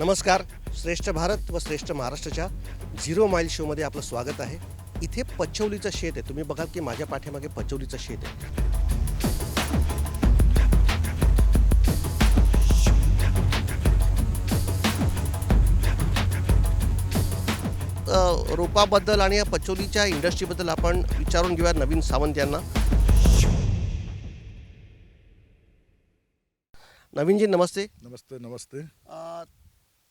नमस्कार. श्रेष्ठ भारत व श्रेष्ठ महाराष्ट्राच्या झिरो माईल शोमध्ये आपलं स्वागत आहे. इथे पचौलीचं शेत आहे. तुम्ही बघाल की माझ्या पाठीमागे पचौलीचं शेत आहे. रोपाबद्दल आणि या पचौलीच्या इंडस्ट्रीबद्दल आपण विचारून घेऊया नवीन सावंत यांना. नवीनजी नमस्ते. नमस्ते नमस्ते.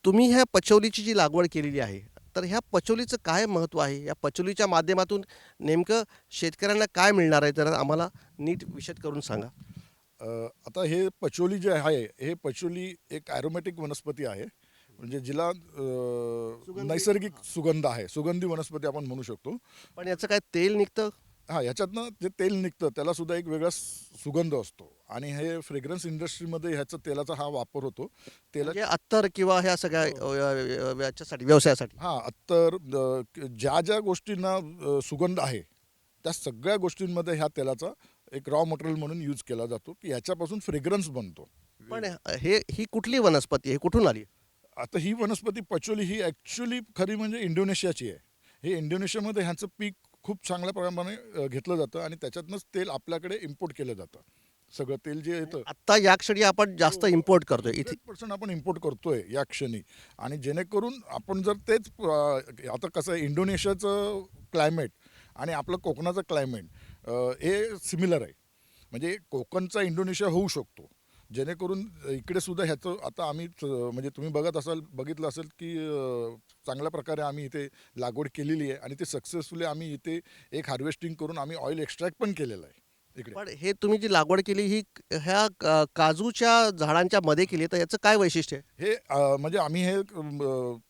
तुम्ही ह्या पचौलीची जी लागवड केलेली आहे तर ह्या पचौलीचं काय महत्त्व आहे? या पचौलीच्या माध्यमातून नेमकं शेतकऱ्यांना काय मिळणार आहे? तर आम्हाला नीट विशद करून सांगा. आता हे पचोली जे आहे हे पचोली एक ॲरोमॅटिक वनस्पती आहे. म्हणजे जिला नैसर्गिक सुगंध आहे. सुगंधी वनस्पती आपण म्हणू शकतो. पण याचं काय तेल निघतं? हां याच्यातनं जे तेल निघतं त्याला सुद्धा एक वेगळा सुगंध असतो. आणि हे फ्रेग्रन्स इंडस्ट्रीमध्ये ह्याचं तेलाचा हा वापर होतो. तेला म्हणजे अत्तर किंवा ह्या सगळ्या अ, अ, याच्यासाठी व्यवसायासाठी? हां अत्तर ज्या ज्या गोष्टींना अ, सुगंध आहे त्या सगळ्या गोष्टींमध्ये ह्या तेलाचा एक रॉ मटेरियल म्हणून यूज केला जातो की ह्याच्यापासून फ्रेग्रन्स बनतो. पण हे ही कुठली वनस्पती आहे? कुठून आली? आता ही वनस्पती पचोली ही ॲक्च्युली खरी म्हणजे इंडोनेशियाची आहे. हे इंडोनेशियामध्ये ह्याचं पीक खूप चांगल्या प्रमाणे घेतलं जातं आणि त्याच्यातनंच तेल आपल्याकडे इम्पोर्ट केलं जातं. सगळं तेल जे येतं आत्ता या क्षणी आपण जास्त इम्पोर्ट करतोय इथे. पर्सेंट आपण इम्पोर्ट करतोय या क्षणी. आणि जेणेकरून आपण जर तेच आता कसं आहे इंडोनेशियाचं क्लायमेट आणि आपलं कोकणाचं क्लायमेट हे सिमिलर आहे. म्हणजे कोकणचा इंडोनेशिया होऊ शकतो. जेणेकरून इकडे सुद्धा ह्याचं आता आम्ही म्हणजे तुम्ही बघत असाल बघितलं असेल की चांगल्या प्रकारे आम्ही इथे लागवड केलेली आहे आणि ते सक्सेसफुली आम्ही इथे एक हार्वेस्टिंग करून आम्ही ऑइल एक्स्ट्रॅक्ट पण केलेलं आहे इकडे. पण हे तुम्ही जी लागवड केली ही ह्या काजूच्या झाडांच्या मध्ये केली तर याचं काय वैशिष्ट्य आहे? हे म्हणजे आम्ही हे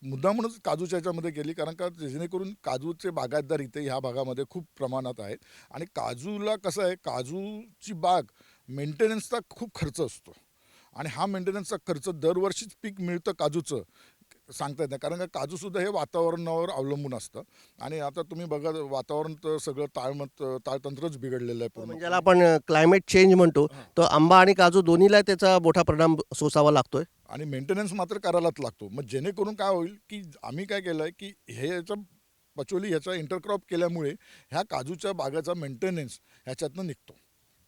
मुद्दामूनच काजूच्या याच्यामध्ये केली कारण का जेणेकरून काजूचे बागायतदार इथे ह्या भागामध्ये खूप प्रमाणात आहेत. आणि काजूला कसं आहे काजूची बाग मेंटेनन्सचा खूप खर्च असतो. आणि हा मेंटेनन्सचा खर्च दरवर्षीच पीक मिळतं काजूचं सांगता येत नाही. कारण का काजूसुद्धा हे वातावरणावर अवलंबून असतं. आणि आता तुम्ही बघा वातावरण तर सगळं ताळमत ताळतंत्रच बिघडलेलं आहे पूर्ण. म्हणजे ज्याला आपण क्लायमेट चेंज म्हणतो तो आंबा आणि काजू दोन्हीला त्याचा मोठा परिणाम सोसावा लागतोय? आणि मेंटेनन्स मात्र करायलाच लागतो. मग जेणेकरून काय होईल की आम्ही काय केलं आहे की हे याचं पचोली ह्याचा इंटरक्रॉप केल्यामुळे ह्या काजूच्या बागाचा मेंटेनन्स ह्याच्यातनं निघतो.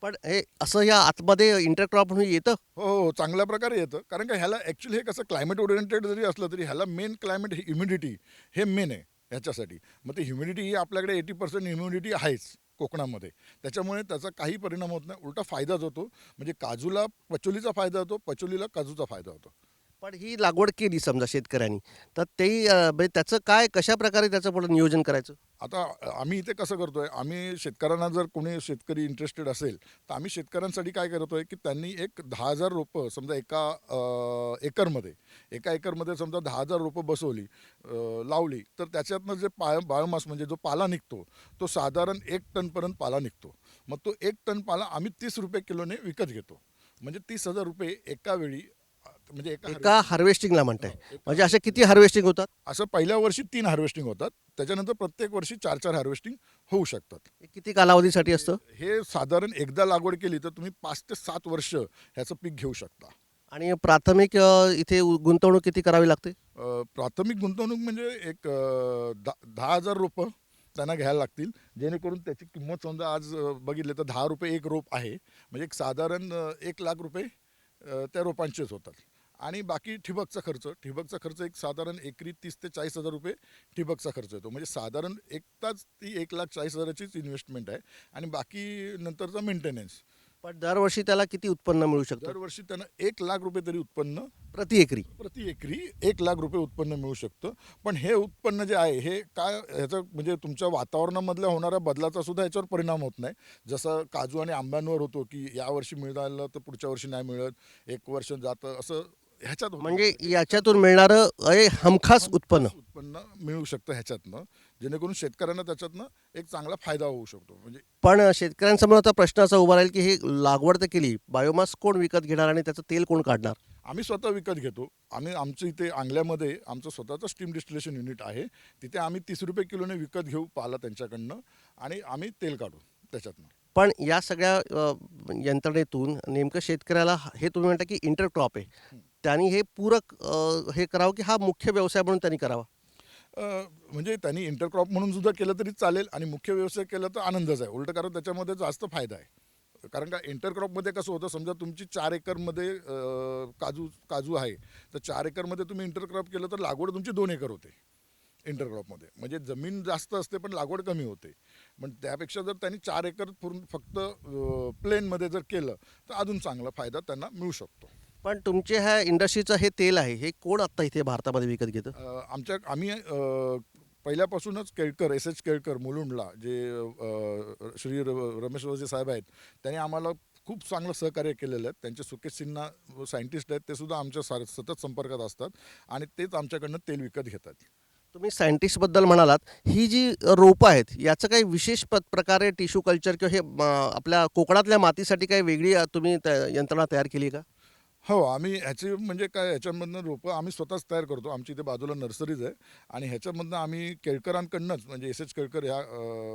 पण हे असं या आतमध्ये इंटरक्रॉप म्हणून येतं? हो हो चांगल्या प्रकारे येतं. कारण का ह्याला ॲक्च्युली हे कसं क्लायमेट ओरिएंटेड जरी असलं तरी ह्याला मेन क्लायमेट ह्युमिडिटी हे मेन आहे ह्याच्यासाठी. मग ते ह्युमिडिटी ही आपल्याकडे एटी पर्सेंट ह्युमिडिटी आहेच कोकणामध्ये. त्याच्यामुळे त्याचा काही परिणाम होत नाही. उलटा फायदाच होतो म्हणजे काजूला पचोलीचा फायदा होतो पचोलीला काजूचा फायदा होतो. पण ही लागवड केली समजा शेतकऱ्यांनी. तर ते अं, म्हणजे त्याचं काय कशा प्रकारे त्याचं पुढे नियोजन करायचं? आता आम्ही इथे कसं करतोय आम्ही शेतकऱ्यांना जर कोणी शेतकरी इंटरेस्टेड असेल तर आम्ही शेतकऱ्यांसाठी काय करतोय की त्यांनी एक दहा हजार रोपं समजा एका एकरमध्ये एका एकरमध्ये समजा दहा हजार रोपं बसवली लावली तर त्याच्यातनं जे पाय बायोमास म्हणजे जो पाला निघतो तो साधारण एक टनपर्यंत पाला निघतो. मग तो एक टन पाला आम्ही तीस रुपये किलोने विकत घेतो. म्हणजे तीस हजार रुपये एका वेळी म्हणजे एका एका हार्वेस्टिंगला म्हणताय. म्हणजे असे किती हार्वेस्टिंग होतात? असं पहिल्या वर्षी तीन हार्वेस्टिंग होतात. त्याच्यानंतर प्रत्येक वर्षी चार चार हार्वेस्टिंग होऊ शकतात. हे किती कालावधीसाठी असतं? हे साधारण एकदा लागवड केली तर तुम्ही पाच ते सात वर्ष ह्याचं पीक घेऊ शकता. आणि प्राथमिक अं, इथे उ- गुंतवणूक किती करावी लागते? अ, प्राथमिक गुंतवणूक म्हणजे एक अ, दा दहा हजार रोपं त्यांना घ्यायला लागतील. जेणेकरून त्याची किंमत समजा आज अ, बघितले तर दहा रुपये एक रोप आहे. म्हणजे एक साधारण अ, एक लाख रुपये त्या रोपांचेच होतात. आणि बाकी ठिबकचा खर्च ठिबकचा खर्च एक साधारण एकरी तीस ते चाळीस हजार रुपये ठिबकचा खर्च येतो. म्हणजे साधारण एकताच ती एक लाख चाळीस हजाराचीच इन्व्हेस्टमेंट आहे. आणि बाकी नंतरचा मेंटेनन्स पण दरवर्षी त्याला किती उत्पन्न मिळू शकतं? दरवर्षी त्यांना एक लाख रुपये तरी उत्पन्न प्रति एकरी. प्रति एकरी एक लाख रुपये उत्पन्न मिळू शकतं. पण हे उत्पन्न जे आहे हे काय ह्याचं म्हणजे तुमच्या वातावरणामधल्या होणाऱ्या बदलाचा सुद्धा याच्यावर परिणाम होत नाही. जसं काजू आणि आंब्यांवर होतो की यावर्षी मिळालं तर पुढच्या वर्षी नाही मिळत. एक वर्ष जातं असं ह्याच्यात. म्हणजे याच्यातून मिळणारं हमखास उत्पन्न. उत्पन्न मिळू शकतं ह्याच्यातनं जेणेकरून शेतकऱ्यांना त्याच्यातनं एक चांगला फायदा होऊ शकतो. म्हणजे पण शेतकऱ्यांसमोर आता प्रश्न असा उभा राहील की हे लागवड तर केली बायोमास कोण विकत घेणार आणि त्याचं तेल कोण काढणार? आम्ही स्वतः विकत घेतो. आम्ही आमचं इथे आंगल्यामध्ये आमचं स्वतःचं स्टीम डिस्टिलेशन युनिट आहे. तिथे आम्ही तीस रुपये किलोने विकत घेऊ पाला त्यांच्याकडनं आणि आम्ही तेल काढू त्याच्यातनं. पण या सगळ्या अ, यंत्रणेतून नेमकं शेतकऱ्याला हे तुम्ही म्हणता की इंटरक्रॉप आहे. त्यांनी हे पूरक हे करावं की हा मुख्य व्यवसाय म्हणून त्यांनी करावा? म्हणजे त्यांनी इंटरक्रॉप म्हणून सुद्धा केलं तरी चालेल आणि मुख्य व्यवसाय केला तर आनंदच आहे. उलट कारण त्याच्यामध्ये जास्त फायदा आहे. कारण का इंटरक्रॉपमध्ये कसं होतं समजा तुमची चार एकरमध्ये काजू काजू आहे. तर चार एकरमध्ये तुम्ही इंटरक्रॉप केलं तर लागवड तुमची दोन एकर होते इंटरक्रॉपमध्ये. म्हणजे जमीन जास्त असते पण लागवड कमी होते. पण त्यापेक्षा जर त्यांनी चार एकर पूर्ण फक्त प्लेनमध्ये जर केलं तर अजून चांगला फायदा त्यांना मिळू शकतो. पण तुमचे ह्या इंडस्ट्रीचं हे तेल आहे हे कोण आत्ता इथे भारतामध्ये विकत घेतं? अ, आमच्या आम्ही अ, पहिल्यापासूनच केळकर एस एच केळकर मुलुंडला जे अ, श्री र- रमेश रोजे साहेब आहेत त्यांनी आम्हाला खूप चांगलं सहकार्य केलेलं आहे. त्यांचे सुकेश सिन्हा सायंटिस्ट आहेत ते सुद्धा आमच्या सा सतत संपर्कात असतात आणि तेच आमच्याकडनं तेल विकत घेतात. तुम्ही सायंटिस्टबद्दल म्हणालात ही जी रोपं आहेत याचं काही विशेष प प्रकारे टिश्यू कल्चर किंवा हे म, आपल्या कोकणातल्या मातीसाठी काही वेगळी अ, तुम्ही यंत्रणा तयार केली का? हो आम्ही ह्याची म्हणजे काय ह्याच्यामधनं रोपं आम्ही स्वतःच तयार करतो. आमची इथे बाजूला नर्सरीज आहे आणि ह्याच्यामधनं आम्ही केळकरांकडनंच म्हणजे एस एच केळकर ह्या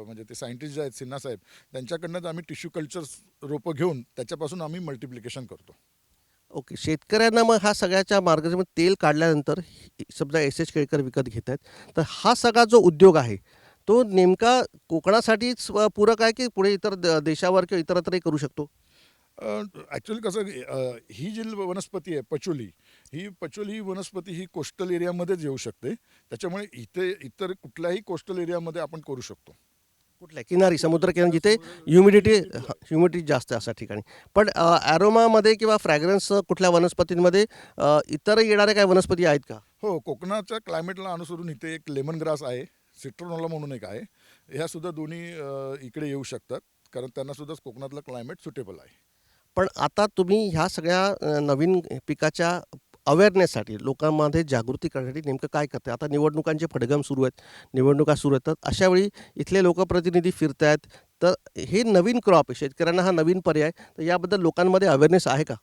म्हणजे ते सायंटिस्ट जे आहेत सिन्हा साहेब त्यांच्याकडनंच आम्ही टिश्यू कल्चर रोपं घेऊन त्याच्यापासून आम्ही मल्टिप्लिकेशन करतो. ओके शेतकऱ्यांना मग हा सगळ्याच्या मार्गामध्ये तेल काढल्यानंतर समजा एस एच केळकर विकत घेत आहेत तर हा सगळा जो उद्योग आहे तो नेमका कोकणासाठीच पूरक आहे की पुढे इतर द- देशावर किंवा इतरत्रही करू शकतो? ॲक्च्युली कसं ही जी वनस्पती आहे पचोली ही पचोली ही वनस्पती ही कोस्टल एरियामध्येच येऊ शकते. त्याच्यामुळे इथे इतर कुठल्याही कोस्टल एरियामध्ये आपण करू शकतो. कुठल्या? किनारी समुद्र किनारी जिथे ह्युमिडिटी ह्युमिडिटी जास्त आहे अशा ठिकाणी. पण ॲरोमामध्ये किंवा फ्रॅग्रन्स कुठल्या वनस्पतींमध्ये इतर येणाऱ्या काही वनस्पती आहेत का? हो कोकणाच्या क्लायमेटला अनुसरून इथे एक लेमन ग्रास आहे सिट्रोनोला म्हणून एक आहे. ह्या सुद्धा दोन्ही इकडे येऊ शकतात कारण त्यांना सुद्धा कोकणातलं क्लायमेट सुटेबल आहे. पण आता तुम्ही ह्या सगळ्या नवीन पिकाच्या अवेअरनेससाठी लोकांमध्ये जागृती करण्यासाठी नेमकं काय करते आता निवडणुकांचे फडगम सुरू आहेत निवडणुका सुरू आहेत तर अशावेळी इथले लोकप्रतिनिधी फिरत आहेत तर हे नवीन क्रॉप आहे शेतकऱ्यांना हा नवीन पर्याय. तर याबद्दल लोकांमध्ये अवेअरनेस आहे का?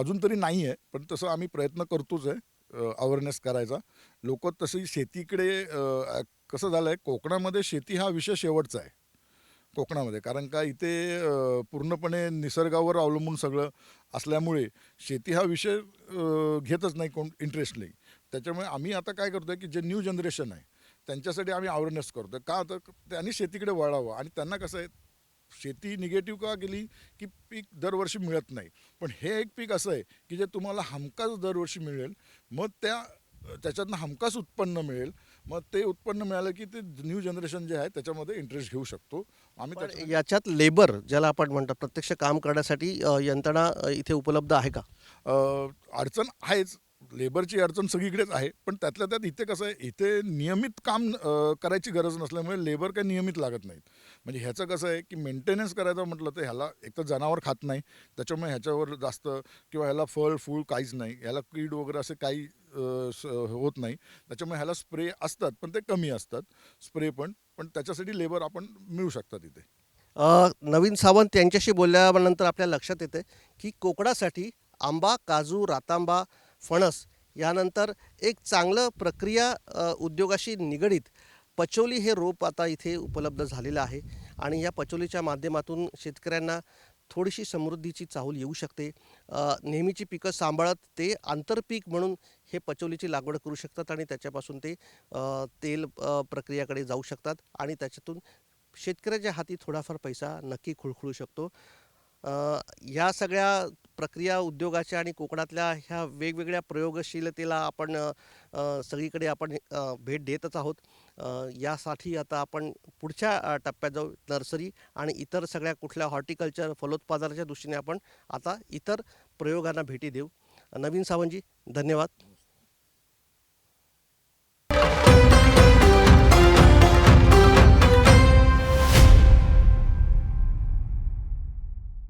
अजून तरी नाही आहे पण तसं आम्ही प्रयत्न करतोच आहे अवेअरनेस करायचा. लोक तशी शेतीकडे कसं झालं आहे कोकणामध्ये शेती हा विषय शेवटचा आहे. कोकणामध्ये. कारण का इथे पूर्णपणे निसर्गावर अवलंबून सगळं असल्यामुळे शेती हा विषय घेतच नाही कोण इंटरेस्टली त्याच्यामुळे आम्ही आता काय करतो आहे की जे न्यू जनरेशन आहे त्यांच्यासाठी आम्ही अवेअरनेस करतो आहे का तर त्यांनी शेतीकडे वळावं आणि त्यांना कसं आहे शेती निगेटिव्ह का गेली की पीक दरवर्षी मिळत नाही. पण हे एक पीक असं आहे की जे तुम्हाला हमखास दरवर्षी मिळेल मग त्या त्याच्यातनं हमखास उत्पन्न मिळेल मग ते उत्पन्न मिळालं की ते न्यू जनरेशन जे आहे त्याच्यामध्ये इंटरेस्ट घेऊ शकतो. आम्ही याच्यात लेबर ज्याला आपण म्हणतो प्रत्यक्ष काम करण्यासाठी यंत्रणा इथे उपलब्ध आहे का? अडचण आहेच. लेबरची अडचण सगळीकडेच आहे पण त्यातल्या त्यात इथे कसं आहे इथे नियमित काम करायची गरज नसल्यामुळे लेबर काही नियमित लागत नाहीत. म्हणजे ह्याचं कसं आहे की मेंटेनन्स करायचं म्हटलं तर ह्याला एक तर जनावर खात नाही त्याच्यामुळे ह्याच्यावर जास्त किंवा ह्याला फळ फूळ काहीच नाही ह्याला कीड वगैरे असे काही स- होत नाही त्याच्यामुळे ह्याला स्प्रे असतात पण ते कमी असतात स्प्रे पण पण त्याच्यासाठी लेबर आपण मिळू शकतात इथे. नवीन सावंत यांच्याशी बोलल्यानंतर आपल्या लक्षात येते की कोकणासाठी आंबा काजू रातांबा फणस यानंतर एक चांगलं प्रक्रिया उद्योगाशी निगडीत पचोली हे रोप आता इथे उपलब्ध झालेलं आहे आणि या पचोलीच्या माध्यमातून शेतकऱ्यांना थोडीशी समृद्धीची चाहूल येऊ शकते. नेहमीची पिकं सांभाळत ते आंतरपीक म्हणून हे पचोलीची लागवड करू शकतात आणि त्याच्यापासून ते तेल प्रक्रियाकडे जाऊ शकतात आणि त्याच्यातून शेतकऱ्याच्या हाती थोडाफार पैसा नक्की खुळखुळू शकतो. ह्या या सगळ्या प्रक्रिया उद्योगाच्या आणि कोकणातल्या ह्या वेगवेगळ्या प्रयोगशीलतेला आपण सगळीकडे आपण भेट देतच आहोत. यासाठी आता आपण पुढच्या टप्प्यात जाऊ. नर्सरी आणि इतर सगळ्या कुठल्या हॉर्टिकल्चर फलोत्पादनाच्या दृष्टीने आपण आता इतर प्रयोगांना भेटी देऊ. नवीन सावंतजी धन्यवाद.